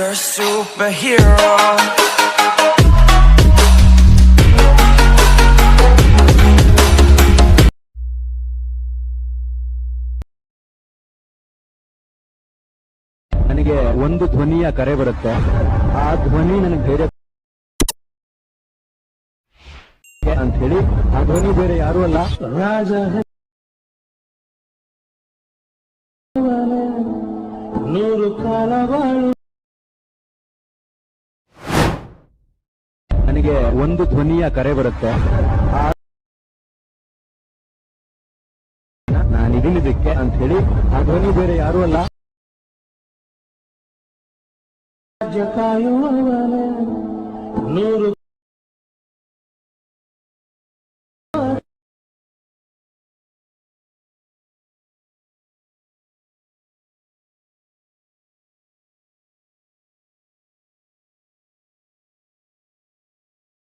you're superhero ನನಗೆ ಒಂದು ಧ್ವನಿya ಕರೆ ಬರುತ್ತೆ ಆ ಧ್ವನಿ ನನಗೆ डायरेक्टली ಅಂತ ಹೇಳಿ ಆ ಧ್ವನಿ ಬೇರೆ ಯಾರು ಅಲ್ಲ 100 ಕಾಲವಳು ನನಗೆ ಒಂದು ಧ್ವನಿಯ ಕರೆ ಬರುತ್ತೆ ನಾನಿಗಿಳಿದಕ್ಕೆ ಅಂತ ಹೇಳಿ ಆ ಧ್ವನಿ ಬೇರೆ ಯಾರು ಅಲ್ಲ ನೂರು